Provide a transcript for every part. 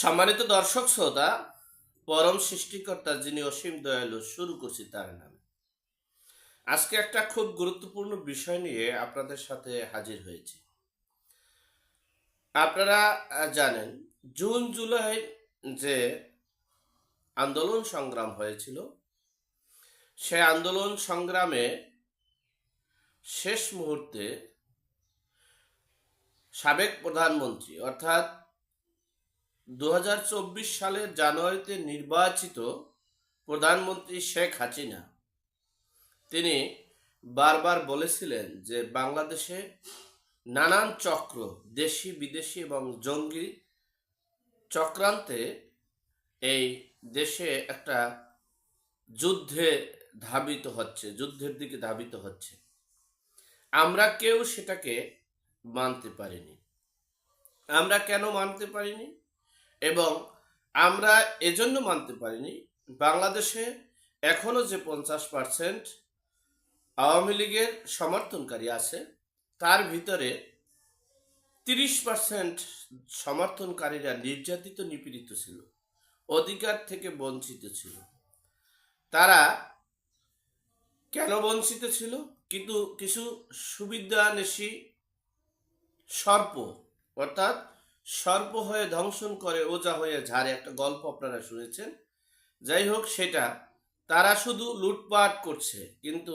সম্মানিত দর্শক শ্রোতা, পরম সৃষ্টিকর্তা যিনি অসীম দয়ালু, শুরু করছি তার নামে। আজকে একটা খুব গুরুত্বপূর্ণ বিষয় নিয়ে আপনাদের সাথে হাজির হয়েছি। আপনারা জানেন, জুন, জুলাই যে আন্দোলন সংগ্রাম হয়েছিল, সে আন্দোলন সংগ্রামে শেষ মুহূর্তে সাবেক প্রধানমন্ত্রী, অর্থাৎ দু হাজার চব্বিশ সালের জানুয়ারিতে নির্বাচিত প্রধানমন্ত্রী শেখ হাসিনা, তিনি বারবার বলেছিলেন যে বাংলাদেশে নানান চক্র, দেশি, বিদেশি এবং জঙ্গি চক্রান্তে এই দেশে একটা যুদ্ধে ধাবিত হচ্ছে, যুদ্ধের দিকে ধাবিত হচ্ছে। আমরা কেউ সেটাকে মানতে পারিনি। আমরা কেন মানতে পারিনি? এবং আমরা এজন্য মানতে পারিনি, বাংলাদেশে এখনও যে পঞ্চাশ পার্সেন্ট আওয়ামী লীগের সমর্থনকারী আছে, তার ভিতরে তিরিশ পার্সেন্ট সমর্থনকারীরা নির্যাতিত, নিপীড়িত ছিল, অধিকার থেকে বঞ্চিত ছিল। তারা কেন বঞ্চিত ছিল? কিন্তু কিছু সুবিধানেশী সর্প, অর্থাৎ সর্প হয়ে ধ্বংসন করে ওজা হয়ে ঝাড়ে। একটা গল্প আপনারা শুনেছেন? যাই হোক, সেটা তারা শুধু লুটপাট করছে, কিন্তু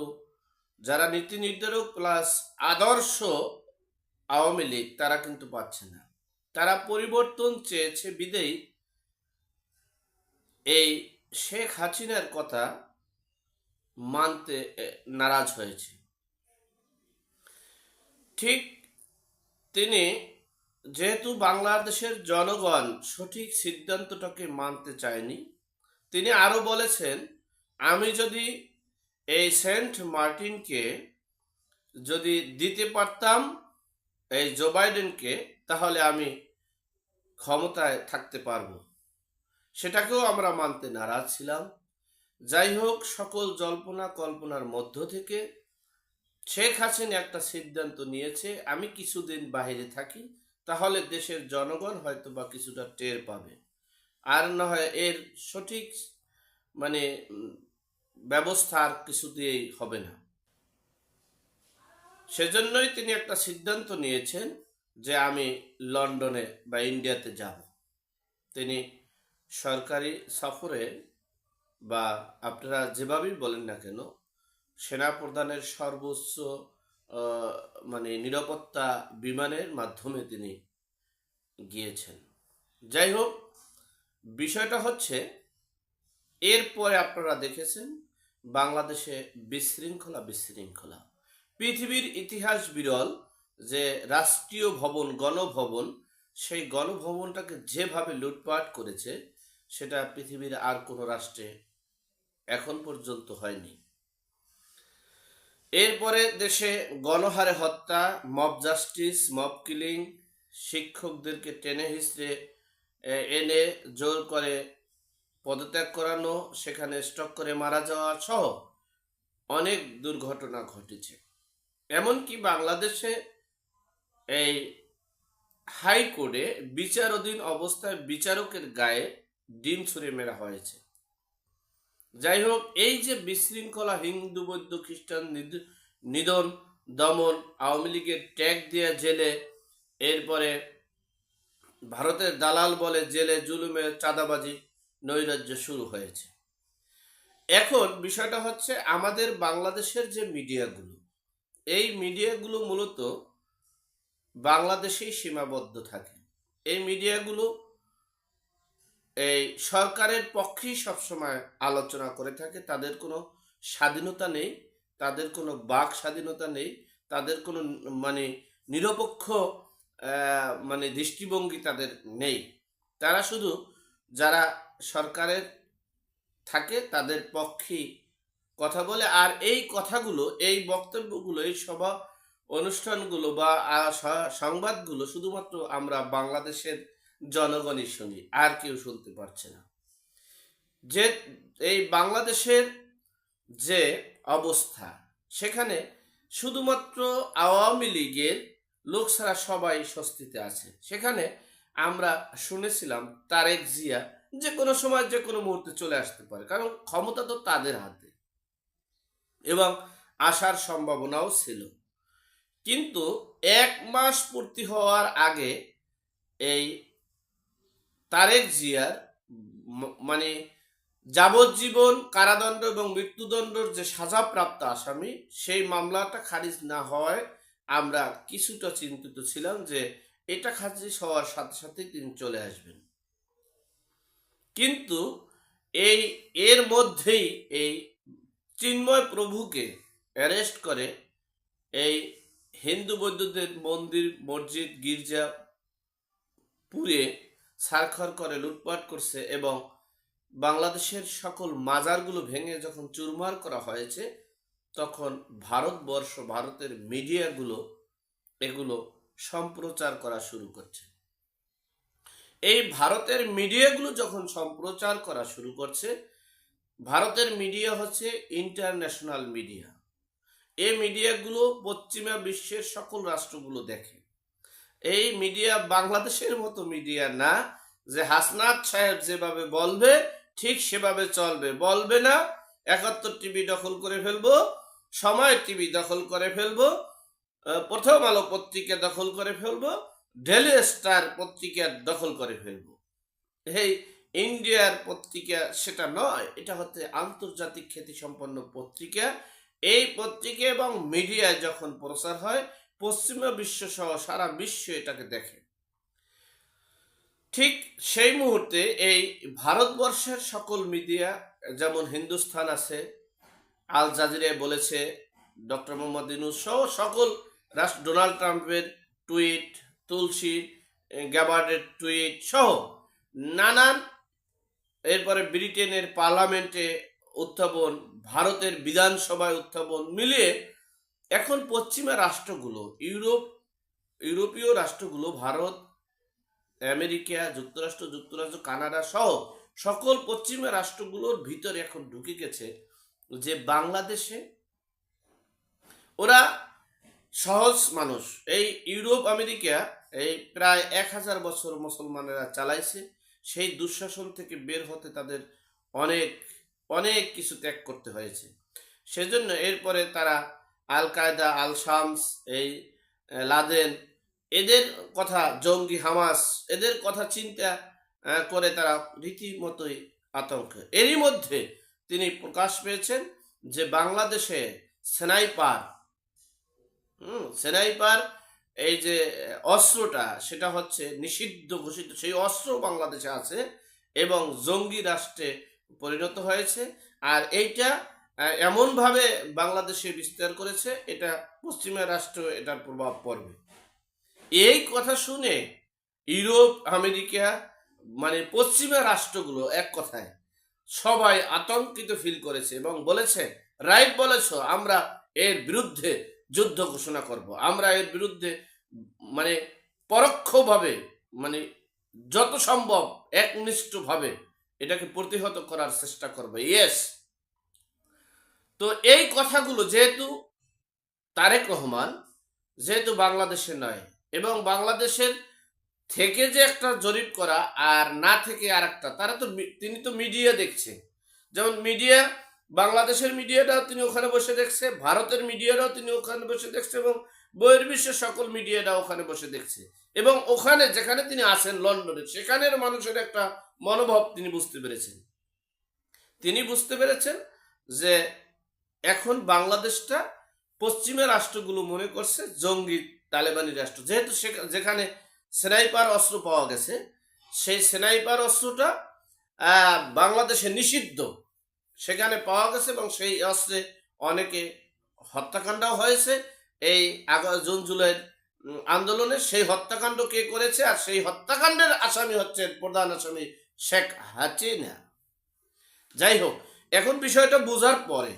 যারা নীতি নির্ধারক প্লাস আদর্শ আওয়ামী লীগ, তারা কিন্তু পাচ্ছে না। তারা পরিবর্তন চেয়েছে বিদেই এই শেখ হাসিনার কথা মানতে নারাজ হয়েছে। ঠিক তিনি যেহেতু বাংলাদেশের জনগণ সঠিক সিদ্ধান্তটাকে মানতে চায়নি, তিনি আরও বলেছেন, আমি যদি এই সেন্ট মার্টিনকে যদি দিতে পারতাম, এই জো বাইডেনকে, তাহলে আমি ক্ষমতায় থাকতে পারব। সেটাকেও আমরা মানতে নারাজ ছিলাম। যাই হোক, সকল জল্পনা কল্পনার মধ্য থেকে শেখ হাসিনা একটা সিদ্ধান্ত নিয়েছে, আমি কিছুদিন বাইরে থাকি তাহলে দেশের জনগণ হয়তো বা কিছুটা টের পাবে। আর না হয় এর সঠিক মানে ব্যবস্থা আর দিয়েই হবে না। সেজন্যই তিনি একটা সিদ্ধান্ত নিয়েছেন যে আমি লন্ডনে বা ইন্ডিয়াতে যাব। তিনি সরকারি সফরে বা আপনারা যেভাবেই বলেন না কেন, সেনা প্রধানের সর্বোচ্চ মানে নিরাপত্তা বিমানের মাধ্যমে তিনি গিয়েছেন। যাই হোক, বিষয়টা হচ্ছে, এরপরে আপনারা দেখেছেন, বাংলাদেশে বিশৃঙ্খলা বিশৃঙ্খলা। পৃথিবীর ইতিহাস বিরল যে রাষ্ট্রীয় ভবন, গণভবন, সেই গণভবনটাকে যেভাবে লুটপাট করেছে, সেটা পৃথিবীর আর কোনো রাষ্ট্রে এখন পর্যন্ত হয়নি। এরপরে দেশে গণহারে হত্যা মব জাস্টিস মব কিলিং শিক্ষকদেরকে টেনে হিসড়ে এনে জোর করে পদত্যাগ করানো, সেখানে স্টক করে মারা যাওয়া সহ অনেক দুর্ঘটনা ঘটেছে। এমনকি বাংলাদেশে এই হাইকোর্টে বিচারাধীন অবস্থায় বিচারকের গায়ে ডিম ছুঁড়ে মেরা হয়েছে। যাই হোক এই যে বিশৃঙ্খলা, হিন্দু, বৌদ্ধ, খ্রিস্টান নিধন, দমন, আওয়ামী লীগের ট্যাগ দিয়ে জেলে, এরপরে ভারতের দালাল বলে জেলে জুলুমের চাঁদাবাজি নৈরাজ্য শুরু হয়েছে। এখন বিষয়টা হচ্ছে আমাদের বাংলাদেশের যে মিডিয়াগুলো, এই মিডিয়াগুলো মূলত বাংলাদেশেই সীমাবদ্ধ থাকে। এই মিডিয়াগুলো এই সরকারের পক্ষেই সবসময় আলোচনা করে থাকে, তাদের কোনো স্বাধীনতা নেই, তাদের কোনো বাক স্বাধীনতা নেই, তাদের কোনো মানে নিরপেক্ষ মানে দৃষ্টিভঙ্গি তাদের নেই। তারা শুধু যারা সরকারের থাকে তাদের পক্ষেই কথা বলে, আর এই কথাগুলো, এই বক্তব্যগুলো, এই সভা অনুষ্ঠানগুলো বা সংবাদগুলো শুধুমাত্র আমরা বাংলাদেশের জনগণই সঙ্গে, আর কেউ শুনতে পারছে না। যে এই বাংলাদেশের যে অবস্থা, সেখানে শুধুমাত্র আওয়ামী লীগের লোক ছাড়া সবাই স্বস্তিতে আছে। সেখানে আমরা শুনেছিলাম তারেক জিয়া যে কোনো সময় যে কোনো মুহূর্তে চলে আসতে পারে, কারণ ক্ষমতা তো তাদের হাতে। এবং আসার সম্ভাবনাও ছিল। কিন্তু এক মাস পূর্তি হওয়ার আগে এই তারেক জিয়ার মানে যাবজ্জীবন, কারাদণ্ড এবং মৃত্যুদণ্ডর যে সাজাপ্রাপ্ত আসামি, সেই মামলাটা খারিজ না হওয়ায় আমরা কিছুটা চিন্তিত ছিলাম যে এটা খারিজ হওয়ার সাথে সাথে তিনি চলে আসবেন। কিন্তু এই, এর মধ্যেই এই চিন্ময় প্রভুকে অ্যারেস্ট করে এই হিন্দু বৌদ্ধদের মন্দির মসজিদ গির্জা পুড়ে সারখর করে, লুটপাট করছে এবং বাংলাদেশের সকল মাজারগুলো ভেঙে যখন চুরমার করা হয়েছে, তখন ভারতবর্ষ, ভারতের মিডিয়াগুলো এগুলো সম্প্রচার করা শুরু করছে। এই ভারতের মিডিয়াগুলো যখন সম্প্রচার করা শুরু করছে, ভারতের মিডিয়া হচ্ছে ইন্টারন্যাশনাল মিডিয়া। এই মিডিয়াগুলো পশ্চিমা বিশ্বের সকল রাষ্ট্রগুলো দেখে। এই মিডিয়া বাংলাদেশের মতো মিডিয়া না যে হাসনাত সাহেব যেভাবে বলবে, ঠিক সেভাবে চলবে। বলবে না, একাত্তর টিভি দখল করে ফেলব, সময় টিভি দখল করে ফেলব প্রথম আলো পত্রিকা দখল করে ফেলব ডেলি স্টার পত্রিকা দখল করে ফেলব। এই ইন্ডিয়ার পত্রিকা সেটা নয়, এটা হচ্ছে আন্তর্জাতিক খ্যাতিসম্পন্ন পত্রিকা। এই পত্রিকা এবং মিডিয়ায় যখন প্রচার হয় পশ্চিমা বিশ্ব সহ সারা বিশ্ব এটাকে দেখে। ঠিক সেই মুহূর্তে এই ভারতবর্ষের সকল মিডিয়া, যেমন হিন্দুস্থান আছে, আল জাজিরায় বলেছে, ডক্টর মোহাম্মদ ইউনুস সহ সকল রাষ্ট্র, ডোনাল্ড ট্রাম্পের টুইট, তুলসী গ্যাবার্ডের টুইট সহ নানান, এরপরে ব্রিটেনের পার্লামেন্টে উত্থাপন, ভারতের বিধানসভায় উত্থাপন মিলিয়ে এখন পশ্চিমা রাষ্ট্রগুলো, ইউরোপ, ইউরোপীয় রাষ্ট্রগুলো, ভারত, আমেরিকা, যুক্তরাষ্ট্র যুক্তরাষ্ট্র কানাডা সহ সকল পশ্চিমা রাষ্ট্রগুলোর ভিতরে এখন ঢুকে গেছে যে বাংলাদেশে ওরা সহজ মানুষ। এই ইউরোপ, আমেরিকা এই প্রায় এক হাজার বছর মুসলমানেরা চালাইছে। সেই দুঃশাসন থেকে বের হতে তাদের অনেক অনেক কিছু ত্যাগ করতে হয়েছে। সেজন্য এরপরে তারা আল কায়দা আল শামস এই লাদেন, এদের কথা, জঙ্গি, হামাস, এদের কথা চিন্তা করে তারা রীতিমতোই আতঙ্ক। এরই মধ্যে তিনি প্রকাশ পেয়েছেন যে বাংলাদেশে সেনাইপার, হুম, সেনাইপার, এই যে, অস্ত্রটা, সেটা হচ্ছে নিষিদ্ধ ঘোষিত, সেই অস্ত্র বাংলাদেশে আছে এবং জঙ্গি রাষ্ট্রে পরিণত হয়েছে। আর এইটা এমনভাবে বাংলাদেশে বিস্তার করেছে, এটা পশ্চিমা রাষ্ট্র এটার প্রভাব পড়বে। এই কথা শুনে ইউরোপ, আমেরিকা মানে পশ্চিমা রাষ্ট্রগুলো এক কথায় সবাই আতঙ্কিত ফিল করেছে এবং বলেছে রাইট বলেছ, আমরা এর বিরুদ্ধে যুদ্ধ ঘোষণা করব। আমরা এর বিরুদ্ধে মানে পরোক্ষভাবে মানে যত সম্ভব একনিষ্ঠভাবে এটাকে প্রতিহত করার চেষ্টা করবে। ইয়েস তো এই কথাগুলো যেহেতু তারেক রহমান, যেহেতু বাংলাদেশে নয় এবং বাংলাদেশের থেকে যে একটা জরিপ করা আর না থেকে আর একটা তারা তো তিনি তো মিডিয়া দেখছে। যেমন মিডিয়া বাংলাদেশের মিডিয়াটাও তিনি ওখানে বসে দেখছে, ভারতের মিডিয়াটাও তিনি ওখানে বসে দেখছে এবং বহির্বিশ্বের সকল মিডিয়াটা ওখানে বসে দেখছে। এবং ওখানে যেখানে তিনি আছেন লন্ডনে, সেখানের মানুষের একটা মনোভাব তিনি বুঝতে পেরেছেন। তিনি বুঝতে পেরেছেন যে এখন বাংলাদেশটা পশ্চিমা রাষ্ট্রগুলো মনে করছে জঙ্গি তালেবানি রাষ্ট্র। যেহেতু যেখানে স্নাইপার অস্ত্র পাওয়া গেছে, সেই স্নাইপার অস্ত্রটা বাংলাদেশে নিষিদ্ধ। সেখানে পাওয়া গেছে এবং সেই অস্ত্রে অনেকে হত্যাকাণ্ডও হয়েছে। এই জুন জুলাইয়ের আন্দোলনে সেই হত্যাকাণ্ড কে করেছে আর সেই হত্যাকাণ্ডের আসামি হচ্ছে প্রধান আসামি শেখ হাসিনা। যাই হোক, এখন বিষয়টা বোঝার পরে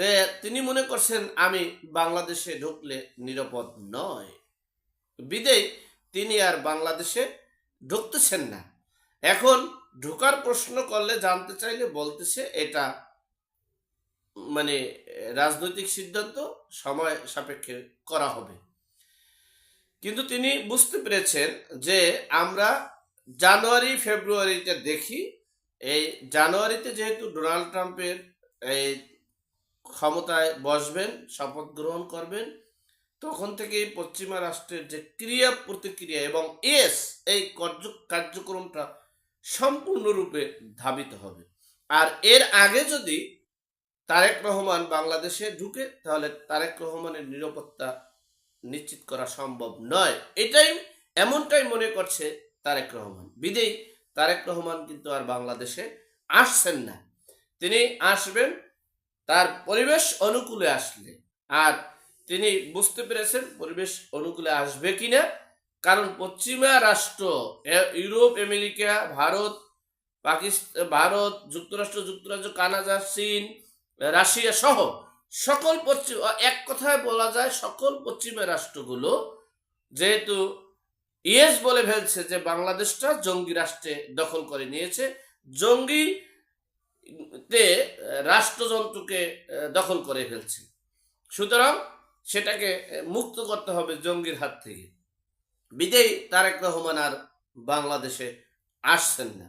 তে তিনি মনে করছেন, আমি বাংলাদেশে ঢুকলে নিরাপদ নয়। বিদেয় তিনি আর বাংলাদেশে ঢুকতেছেন না। এখন ঢোকার প্রশ্ন করলে জানতে চাইলে বলতেছে, এটা মানে রাজনৈতিক সিদ্ধান্ত, সময় সাপেক্ষে করা হবে। কিন্তু তিনি বুঝতে পেরেছেন যে আমরা জানুয়ারি, ফেব্রুয়ারিতে দেখি, এই জানুয়ারিতে যেহেতু ডোনাল্ড ট্রাম্পের এই ক্ষমতায় বসবেন, শপথ গ্রহণ করবেন, তখন থেকেই পশ্চিমা রাষ্ট্রের যে ক্রিয়া প্রতিক্রিয়া এবং এস, এই কার্য- কার্যক্রমটা সম্পূর্ণরূপে ধাবিত হবে। আর এর আগে যদি তারেক রহমান বাংলাদেশে ঢুকে, তাহলে তারেক রহমানের নিরাপত্তা নিশ্চিত করা সম্ভব নয়। এটাই এমনটাই মনে করছে তারেক রহমান। বিদেই তারেক রহমান কিন্তু আর বাংলাদেশে আসছেন না। তিনি আসবেন তার পরিবেশ অনুকূলে আসলে। আর তিনি বুঝতে পেরেছেন পরিবেশ অনুকূলে আসবে কিনা। কারণ পশ্চিমা রাষ্ট্র ইউরোপ, আমেরিকা, ভারত পাকিস্তান ভারত, যুক্তরাষ্ট্র, যুক্তরাজ্য, কানাডা, চীন, রাশিয়া সহ সকল পশ্চিম এক কথায় বলা যায় সকল পশ্চিমা রাষ্ট্রগুলো যেহেতু ইয়েস বলে ফেলছে যে বাংলাদেশটা জঙ্গি রাষ্ট্রে দখল করে নিয়েছে। জঙ্গি তে রাষ্ট্রযন্ত্রকে দখল করে ফেলছে। সুতরাং সেটাকে মুক্ত করতে হবে জঙ্গির হাত থেকে। বিদেই তারেক রহমান আর বাংলাদেশে আসছেন না।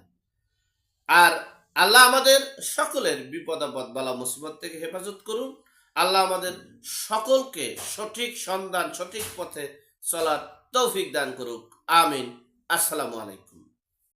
আর আল্লাহ আমাদের সকলের বিপদ, আপদ, বালা, মুসিবত থেকে হেফাজত করুন। আল্লাহ আমাদের সকলকে সঠিক সন্ধান, সঠিক পথে চলার তৌফিক দান করুক। আমিন। আসসালামু আলাইকুম।